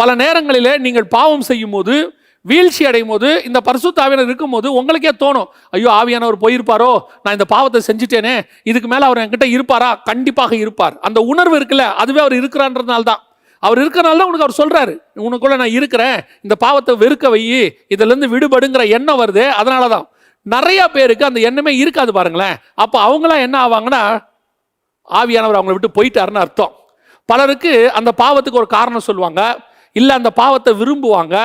பல நேரங்களிலே நீங்கள் பாவம் செய்யும் போது வீழ்ச்சி அடையும் போது இந்த பரிசுத்த இருக்கும்போது உங்களுக்கே தோணும் ஐயோ ஆவியானவர் போயிருப்பாரோ? நான் இந்த பாவத்தை செஞ்சுட்டேனே இதுக்கு மேலே அவர் என்கிட்ட இருப்பாரா? கண்டிப்பாக இருப்பார். அந்த உணர்வு இருக்குல்ல அதுவே அவர் இருக்கிறான்றதுனால தான். அவர் இருக்கிறனால தான் உனக்கு அவர் சொல்கிறாரு உனக்குள்ளே நான் இருக்கிறேன் இந்த பாவத்தை வெறுக்க வை இதுலேருந்து விடுபடுங்கிற எண்ணம் வருது அதனால தான். நிறைய பேருக்கு அந்த எண்ணமே இருக்காது பாருங்களேன். அப்போ அவங்களாம் என்ன ஆவாங்கன்னா ஆவியானவர் அவங்கள விட்டு போயிட்டாருன்னு அர்த்தம். பலருக்கு அந்த பாவத்துக்கு ஒரு காரணம் சொல்லுவாங்க. இல்லை அந்த பாவத்தை விரும்புவாங்க.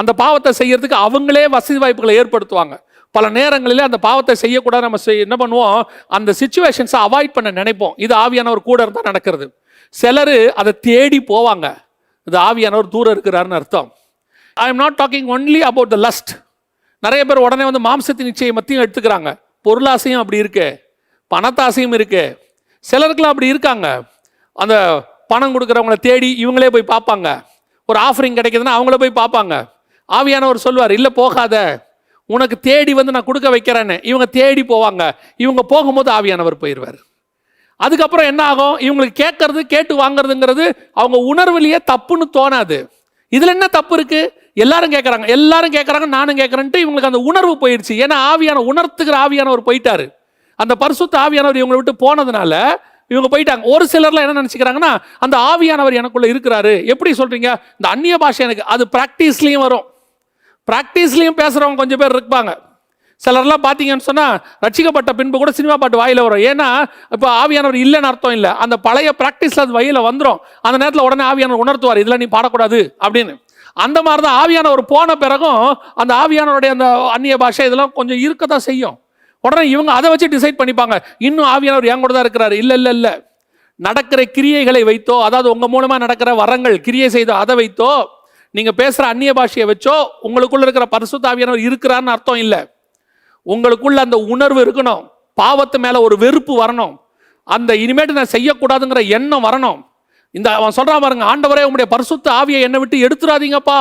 அந்த பாவத்தை செய்யறதுக்கு அவங்களே வசதி வாய்ப்புகளை ஏற்படுத்துவாங்க. பல நேரங்களில் அந்த பாவத்தை செய்யக்கூடாது நம்ம செய் என்ன பண்ணுவோம்? அந்த சுச்சுவேஷன்ஸை அவாய்ட் பண்ண நினைப்போம். இது ஆவியானவர் கூட இருந்தால் நடக்கிறது. சிலர் அதை தேடி போவாங்க. இது ஆவியானவர் தூரம் இருக்கிறாருன்னு அர்த்தம். I am not talking only about the lust நிறைய பேர் உடனே வந்து மாம்சத்தின் நிச்சயம் மத்தியும் எடுத்துக்கிறாங்க. பொருளாசையும் அப்படி இருக்கு. பணத்தாசையும் இருக்கு. சிலருக்குலாம் அப்படி இருக்காங்க. அந்த பணம் கொடுக்குறவங்கள தேடி இவங்களே போய் பார்ப்பாங்க. ஒரு ஆஃபரிங் கிடைக்குதுன்னா அவங்கள போய் பார்ப்பாங்க. ஆவியானவர் சொல்வார் இல்லை போகாத. உனக்கு தேடி வந்து நான் கொடுக்க வைக்கிறேன்னு. இவங்க தேடி போவாங்க. இவங்க போகும்போது ஆவியானவர் போயிடுவார் அதுக்கப்புறம் என்ன ஆகும்? இவங்களுக்கு கேட்கறது கேட்டு வாங்குறதுங்கிறது அவங்க உணர்வுலேயே தப்புன்னு தோணாது. இதில் என்ன தப்பு இருக்குது எல்லாரும் கேட்குறாங்க எல்லாரும் கேட்குறாங்க நானும் கேட்குறேன்ட்டு இவங்களுக்கு அந்த உணர்வு போயிடுச்சு ஏன்னா ஆவியான உணர்த்துக்கிற ஆவியானவர் போயிட்டாரு. அந்த பரிசுத்த ஆவியானவர் இவங்களை விட்டு போனதுனால இவங்க போயிட்டாங்க. ஒரு சிலர்லாம் என்ன நினச்சிக்கிறாங்கன்னா அந்த ஆவியானவர் எனக்குள்ள இருக்கிறாரு. எப்படி சொல்றீங்க? இந்த அந்நிய பாஷை எனக்கு அது ப்ராக்டிஸ்லேயும் வரும். ப்ராக்டிஸ்லேயும் பேசுகிறவங்க கொஞ்சம் பேர் இருப்பாங்க. சிலர்லாம் பார்த்தீங்கன்னு சொன்னால் ரட்சிக்கப்பட்ட பின்பு கூட சினிமா பாட்டு வாயில் வரும். ஏன்னா இப்போ ஆவியானவர் இல்லைன்னு அர்த்தம் இல்லை. அந்த பழைய ப்ராக்டிஸில் அது வழியில் வந்துடும் அந்த நேரத்தில் உடனே ஆவியானவர் உணர்த்துவார் இதில் நீ பாடக்கூடாது அப்படின்னு. அந்த மாதிரி தான் ஆவியானவர் போன பிறகும் அந்த ஆவியானவருடைய அந்த அந்நிய பாஷை இதெல்லாம் கொஞ்சம் இருக்க தான் செய்யும். உடனே இவங்க அதை வச்சு டிசைட் பண்ணிப்பாங்க. இன்னும் ஆவியானவர் என் கூட தான் இருக்கிறாரு. இல்லை இல்லை இல்லை. நடக்கிற கிரியைகளை வைத்தோ அதாவது உங்கள் மூலமாக நடக்கிற வரங்கள் கிரியை செய்தோ அதை வைத்தோ நீங்கள் பேசுகிற அந்நிய பாஷையை வச்சோ உங்களுக்குள்ள இருக்கிற பரிசுத்த ஆவியானவர் இருக்கிறான்னு அர்த்தம் இல்லை. உங்களுக்குள்ள அந்த உணர்வு இருக்கணும். பாவத்து மேலே ஒரு வெறுப்பு வரணும். அந்த இனிமேட்டு நான் செய்யக்கூடாதுங்கிற எண்ணம் வரணும். இந்த அவன் சொல்கிறான் பாருங்க ஆண்டவரே உங்களுடைய பரிசுத்த ஆவியை என்னை விட்டு எடுத்துடாதீங்கப்பா.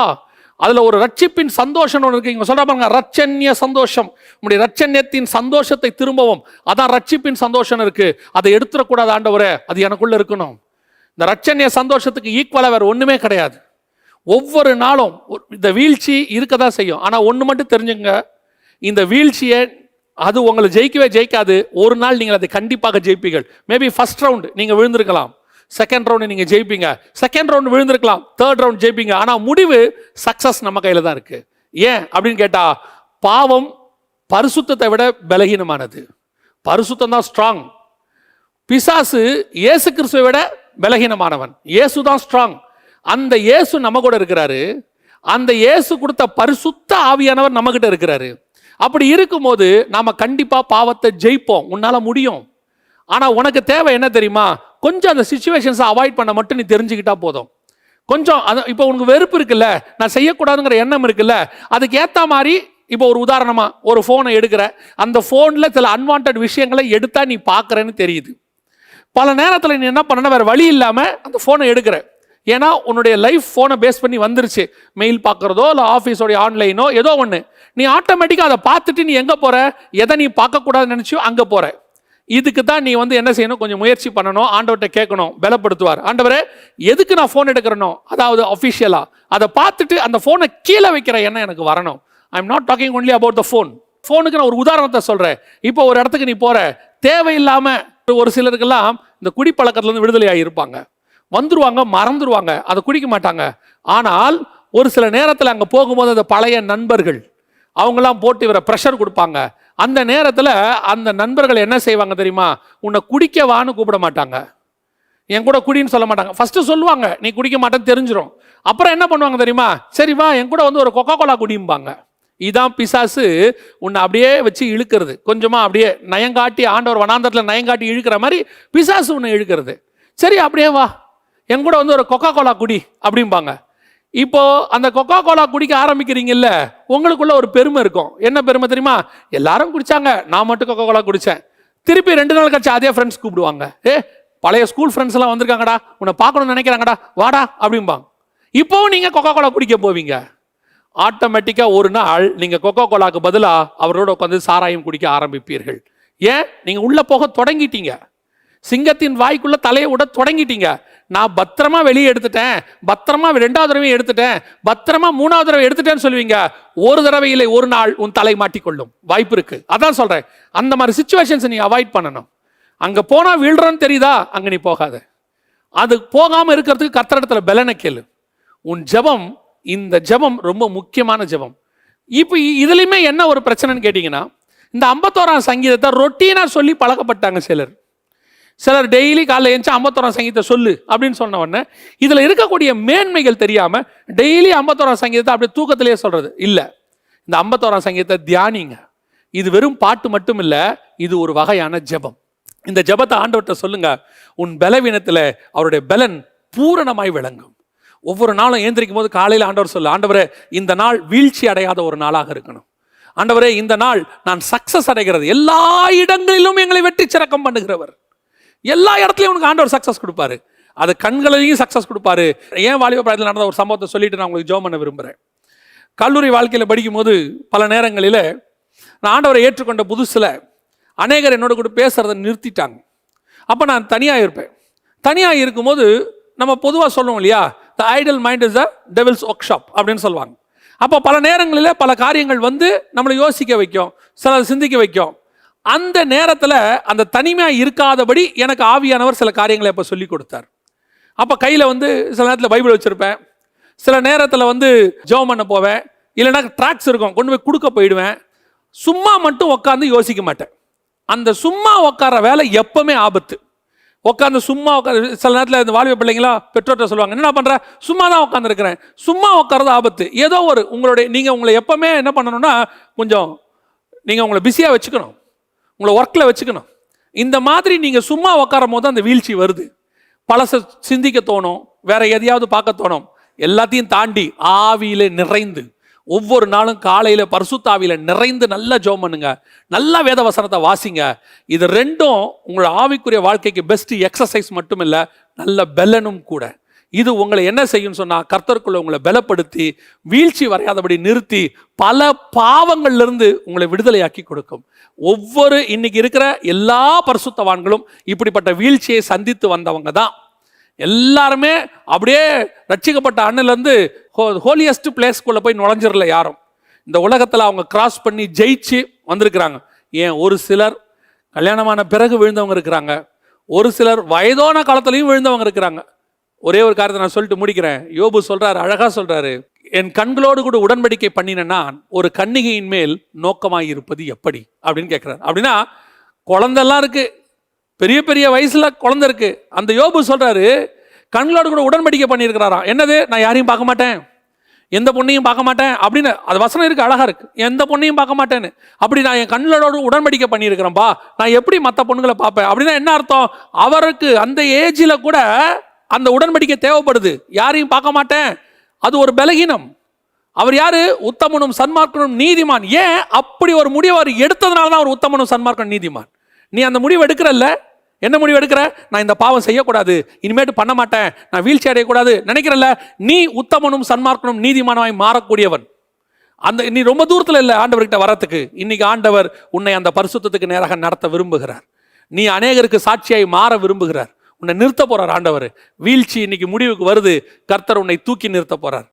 அதில் ஒரு ரட்சிப்பின் சந்தோஷம் ஒன்று இருக்கு. இங்கே சொல்கிற பாருங்க ரட்சண்ய சந்தோஷம். உங்களுடைய ரச்சன்யத்தின் சந்தோஷத்தை திரும்பவும் அதான் ரட்சிப்பின் சந்தோஷம் இருக்குது அதை எடுத்துடக்கூடாது ஆண்டவரே அது எனக்குள்ளே இருக்கணும். இந்த ரச்சன்ய சந்தோஷத்துக்கு ஈக்குவலாக வேறு ஒன்றுமே கிடையாது. ஒவ்வொரு நாளும் இந்த வீழ்ச்சி இருக்க தான் செய்யும். ஆனால் ஒன்று மட்டும் தெரிஞ்சுங்க இந்த வீழ்ச்சியை அது உங்களை ஜெயிக்கவே ஜெயிக்காது. ஒரு நாள் நீங்கள் அதை கண்டிப்பாக ஜெயிப்பீர்கள். மேபி ஃபஸ்ட் ரவுண்ட் நீங்கள் விழுந்திருக்கலாம். செகண்ட் ரவுண்டு நீங்கள் ஜெயிப்பீங்க. செகண்ட் ரவுண்டு விழுந்திருக்கலாம். தேர்ட் ரவுண்ட் ஜெயிப்பீங்க. ஆனால் முடிவு சக்ஸஸ் நம்ம கையில் தான் இருக்குது ஏன் அப்படின்னு கேட்டால் பாவம் பரிசுத்தத்தை விட பலகீனமானது. பரிசுத்தம் தான் ஸ்ட்ராங் பிசாசு இயேசு கிறிஸ்துவை விட பலகீனமானவன். இயேசு தான் ஸ்ட்ராங் அந்த இயேசு நம்ம கூட இருக்கிறாரு. அந்த இயேசு கொடுத்த பரிசுத்த ஆவியானவர் நம்மகிட்ட இருக்கிறாரு. அப்படி இருக்கும்போது நாம் கண்டிப்பாக பாவத்தை ஜெயிப்போம். உன்னால் முடியும். ஆனால் உனக்கு தேவை என்ன தெரியுமா? கொஞ்சம் அந்த சுச்சுவேஷன்ஸை அவாய்ட் பண்ண மட்டும் நீ தெரிஞ்சுக்கிட்டா போதும். கொஞ்சம் அது இப்போ உனக்கு வெறுப்பு இருக்குல்ல நான் செய்யக்கூடாதுங்கிற எண்ணம் இருக்குல்ல அதுக்கு ஏற்ற மாதிரி இப்போ ஒரு உதாரணமாக ஒரு ஃபோனை எடுக்கிற அந்த ஃபோனில் சில அன்வான்ட் விஷயங்களை எடுத்தால் நீ பார்க்குறேன்னு தெரியுது. பல நேரத்தில் நீ என்ன பண்ணணும் வேறு வழி இல்லாமல் அந்த ஃபோனை எடுக்கிற. ஏன்னா உன்னுடைய லைஃப் ஃபோனை பேஸ் பண்ணி வந்துருச்சு. மெயில் பார்க்குறதோ இல்லை ஆஃபீஸோடைய ஆன்லைனோ ஏதோ ஒன்று நீ ஆட்டோமேட்டிக்காக அதை பார்த்துட்டு நீ எங்கே போகிற எதை நீ பார்க்கக்கூடாதுன்னு நினச்சியோ அங்கே போகிற இதுக்கு தான் நீ வந்து என்ன செய்யணும்? கொஞ்சம் முயற்சி பண்ணணும். ஆண்டவர்கிட்ட கேட்கணும். பலப்படுத்துவார். ஆண்டவரே எதுக்கு நான் ஃபோன் எடுக்கிறனோ? அதாவது அஃபிஷியலாக அதை பார்த்துட்டு அந்த ஃபோனை கீழே வைக்கிற எண்ணம் எனக்கு வரணும். I am not talking only about the phone ஃபோனுக்கு நான் ஒரு உதாரணத்தை சொல்கிறேன் இப்போ ஒரு இடத்துக்கு நீ போகிற தேவையில்லாமல் ஒரு சிலருக்கெல்லாம் இந்த குடிப்பழக்கத்துலேருந்து விடுதலையாக இருப்பாங்க. வந்துருவாங்க மறந்துடுவாங்க அதை குடிக்க மாட்டாங்க. ஆனால் ஒரு சில நேரத்தில் அங்கே போகும்போது அந்த பழைய நண்பர்கள் அவங்களாம் போட்டு இவரை ப்ரெஷர் கொடுப்பாங்க. அந்த நேரத்தில் அந்த நண்பர்கள் என்ன செய்வாங்க தெரியுமா? உன்னை குடிக்க வான்னு கூப்பிட மாட்டாங்க. என் கூட குடின்னு சொல்ல மாட்டாங்க. ஃபஸ்ட்டு சொல்லுவாங்க நீ குடிக்க மாட்டேன்னு தெரிஞ்சிரும். அப்புறம் என்ன பண்ணுவாங்க தெரியுமா? சரி வா என் கூட வந்து ஒரு கொக்கா கோலா குடியும்பாங்க இதான் பிசாசு உன்னை அப்படியே வச்சு இழுக்கிறது. கொஞ்சமா அப்படியே நயங்காட்டி ஆண்டவர் வனாந்தரத்தில் நயங்காட்டி இழுக்கிற மாதிரி பிசாசு உன்னை இழுக்கிறது. சரி அப்படியே வா. என் கூட வந்து ஒரு கொக்கா கோலா குடி அப்படிம்பாங்க. இப்போ அந்த கொக்கோ கோலா குடிக்க ஆரம்பிக்கிறீங்கல்ல உங்களுக்குள்ள ஒரு பெருமை இருக்கும். என்ன பெருமை தெரியுமா? எல்லாரும் குடிச்சாங்க. நான் மட்டும் கொக்கா கோலா குடித்தேன் திருப்பி ரெண்டு நாள் கழிச்சு அதே ஃப்ரெண்ட்ஸ் கூப்பிடுவாங்க. ஏ பழைய ஸ்கூல் ஃப்ரெண்ட்ஸ் எல்லாம் வந்திருக்காங்கடா. உன்னை பார்க்கணும்னு நினைக்கிறாங்கடா. வாடா அப்படிம்பாங்க. இப்போவும் நீங்க கொக்கோ கோலா குடிக்க போவீங்க. ஆட்டோமேட்டிக்கா ஒரு நாள் நீங்க கொக்கோ கோலாக்கு பதிலாக அவரோட உட்காந்து சாராயம் குடிக்க ஆரம்பிப்பீர்கள். ஏன்? நீங்க உள்ள போக தொடங்கிட்டீங்க. சிங்கத்தின் வாய்க்குள்ள தலையை விட தொடங்கிட்டீங்க. நான் பத்திரமா வெளியே எடுத்துட்டேன். பத்திரமா ரெண்டாவது தடவையும் எடுத்துட்டேன். பத்திரமா மூணாவது தடவை எடுத்துட்டேன்னு சொல்லுவீங்க. ஒரு தடவை இல்லை ஒரு நாள் உன் தலை மாட்டிக்கொள்ளும். வாய்ப்பு இருக்கு. அதான் சொல்றேன். அந்த மாதிரி சுச்சுவேஷன்ஸ் நீ அவாய்ட் பண்ணணும். அங்க போனா வீழ்றன்னு தெரியுதா? அங்க நீ போகாத. அது போகாம இருக்கிறதுக்கு கத்திரத்துல பலனை கேளு. உன் ஜெபம் இந்த ஜெபம் ரொம்ப முக்கியமான ஜெபம். இப்போ இதுலையுமே என்ன ஒரு பிரச்சனைன்னு கேட்டிங்கன்னா இந்த ஐம்பத்தோராம் சங்கீதத்தை ரொட்டீனாக சொல்லி பழக்கப்பட்டாங்க சிலர். சிலர் டெய்லி காலைல எழுந்து ஐம்பத்தோரம் சங்கீதத்தை சொல்லு அப்படின்னு சொன்ன உடனே இதில் இருக்கக்கூடிய மேன்மைகள் தெரியாமல் டெய்லி ஐம்பத்தோரம் சங்கீதத்தை அப்படியே தூக்கத்திலேயே சொல்கிறது இல்லை. இந்த ஐம்பத்தோரம் சங்கீதத்தை தியானிங்க. இது வெறும் பாட்டு மட்டும் இல்லை இது ஒரு வகையான ஜெபம். இந்த ஜெபத்தை ஆண்டவர்கிட்ட சொல்லுங்க. உன் பலவீனத்தில் அவருடைய பலன் பூரணமாய் விளங்கும். ஒவ்வொரு நாளும் ஏந்திரிக்கும் போது காலையில் ஆண்டவர் சொல்லு ஆண்டவரே இந்த நாள் வீழ்ச்சி அடையாத ஒரு நாளாக இருக்கணும். ஆண்டவரே இந்த நாள் நான் சக்சஸ் அடைகிறது. எல்லா இடங்களிலும் எங்களை வெற்றி சிறக்கம் பண்ணுகிறவர். எல்லா இடத்துலையும் உனக்கு ஆண்டவர் சக்ஸஸ் கொடுப்பாரு. அது கண்களையும் சக்ஸஸ் கொடுப்பாரு. ஏன் வாலிப பிராயத்தில் நடந்த ஒரு சம்பவத்தை சொல்லிட்டு நான் உங்களுக்கு ஜோம் பண்ண விரும்புகிறேன் கல்லூரி வாழ்க்கையில் படிக்கும்போது பல நேரங்களில் நான் ஆண்டவரை ஏற்றுக்கொண்ட புதுசில் அநேகர் என்னோட கூட பேசுகிறத நிறுத்திட்டாங்க. அப்போ நான் தனியாக இருப்பேன். தனியாக இருக்கும்போது நம்ம பொதுவாக சொல்லுவோம் இல்லையா? The idle mind is the devil's workshop அப்படின்னு சொல்லுவாங்க. அப்போ பல நேரங்களில் பல காரியங்கள் வந்து நம்மளை யோசிக்க வைக்கும். சில சிந்திக்க வைக்கும். அந்த நேரத்தில் அந்த தனிமையாக இருக்காதபடி எனக்கு ஆவியானவர் சில காரியங்களை அப்போ சொல்லி கொடுத்தார். அப்போ கையில் வந்து சில நேரத்தில் பைபிள் வச்சுருப்பேன். சில நேரத்தில் வந்து ஜெபம் பண்ண போவேன். இல்லைன்னா ட்ராக்ஸ் இருக்கும். கொண்டு போய் கொடுக்க போயிடுவேன். சும்மா மட்டும் உட்காந்து யோசிக்க மாட்டேன். அந்த சும்மா உட்கார வேலை எப்பவுமே ஆபத்து. உட்காந்து சும்மா உட்கார சில நேரத்தில் இந்த வாலிப பிள்ளைங்களா பெற்றோர்கிட்ட சொல்லுவாங்க என்ன பண்ணுற சும்மா தான் உட்காந்துருக்கிறேன் சும்மா உட்காரது ஆபத்து. ஏதோ ஒரு உங்களுடைய நீங்கள் உங்களை எப்பவுமே என்ன பண்ணணும்னா கொஞ்சம் நீங்கள் உங்களை பிஸியாக வச்சுக்கணும். உங்களை ஒர்க்கில் வச்சுக்கணும். இந்த மாதிரி நீங்கள் சும்மா உட்காரும் போது அந்த வீழ்ச்சி வருது. பழச சிந்திக்க தோணும் வேற எதையாவது பார்க்க தோணும். எல்லாத்தையும் தாண்டி ஆவியில நிறைந்து ஒவ்வொரு நாளும் காலையில் பரிசுத்தாவியில நிறைந்து நல்லா ஜோம் பண்ணுங்க. நல்லா வேத வசனத்தை வாசிங்க. இது ரெண்டும் உங்களோட ஆவிக்குரிய வாழ்க்கைக்கு பெஸ்ட் எக்ஸசைஸ் மட்டும் இல்லை நல்ல பெலனும் கூட. இது உங்களை என்ன செய்யும் சொன்னால் கர்த்தருக்குள்ள உங்களை பலப்படுத்தி வீழ்ச்சி வரையாதபடி நிறுத்தி பல பாவங்கள்லேருந்து உங்களை விடுதலையாக்கி கொடுக்கும். ஒவ்வொரு இன்னைக்கு இருக்கிற எல்லா பரிசுத்தவான்களும் இப்படிப்பட்ட வீழ்ச்சியை சந்தித்து வந்தவங்க தான். எல்லாருமே அப்படியே ரட்சிக்கப்பட்ட அண்ணிலேருந்து ஹோலியஸ்ட் பிளேஸ்க்குள்ளே போய் நுழைஞ்சிடல யாரும். இந்த உலகத்தில் அவங்க கிராஸ் பண்ணி ஜெயிச்சு வந்திருக்கிறாங்க. ஏன்? ஒரு சிலர் கல்யாணமான பிறகு விழுந்தவங்க இருக்கிறாங்க. ஒரு சிலர் வயதான காலத்துலேயும் விழுந்தவங்க இருக்கிறாங்க. ஒரே ஒரு காரியத்தை நான் சொல்லிட்டு முடிக்கிறேன். யோபு சொல்கிறாரு அழகாக சொல்கிறாரு என் கண்களோடு கூட உடன்படிக்கை பண்ணின நான் ஒரு கன்னிகையின் மேல் நோக்கமாக இருப்பது எப்படி? அப்படின்னு கேட்குறாரு அப்படின்னா குழந்தெல்லாம் இருக்குது பெரிய பெரிய வயசில் குழந்த இருக்குது அந்த யோபு சொல்கிறாரு கண்களோடு கூட உடன்படிக்கை பண்ணியிருக்கிறாராம் என்னது? நான் யாரையும் பார்க்க மாட்டேன். எந்த பொண்ணையும் பார்க்க மாட்டேன். அப்படின்னு அது வசனம் இருக்குது அழகாக இருக்குது எந்த பொண்ணையும் பார்க்க மாட்டேன்னு. அப்படி நான் என் கண்களோடு உடன்படிக்கை பண்ணியிருக்கிறேன்ப்பா நான் எப்படி மற்ற பொண்ணுங்களை பார்ப்பேன்? அப்படின்னா என்ன அர்த்தம்? அவருக்கு அந்த ஏஜில் கூட அந்த உடன்படிக்கை தேவைப்படுது. யாரையும் பார்க்க மாட்டேன். அது ஒரு பலகீனம். அவர் யாரு? உத்தமனும் சன்மார்க்கனும் நீதிமான். ஏன்? அப்படி ஒரு முடிவு அவர் எடுத்ததுனால தான் அவர் உத்தமனும் சன்மார்க்கனும் நீதிமான். நீ அந்த முடிவு எடுக்கிறல்ல? என்ன முடிவு எடுக்கிற? நான் இந்த பாவம் செய்யக்கூடாது. இனிமேட்டு பண்ண மாட்டேன். நான் வீழ்ச்சி அடையக்கூடாது. நினைக்கிறல்ல? நீ உத்தமனும் சன்மார்க்கனும் நீதிமானவாய் மாறக்கூடியவன். அந்த நீ ரொம்ப தூரத்தில் இல்லை ஆண்டவர்கிட்ட வரத்துக்கு இன்னைக்கு ஆண்டவர் உன்னை அந்த பரிசுத்தத்துக்கு நேராக நடத்த விரும்புகிறார். நீ அநேகருக்கு சாட்சியாய் மாற விரும்புகிறார். உன்னை நிறுத்த போறார் ஆண்டவர். வீழ்ச்சி இன்னைக்கு முடிவுக்கு வருது. கர்த்தர் உன்னை தூக்கி நிறுத்த போறார்.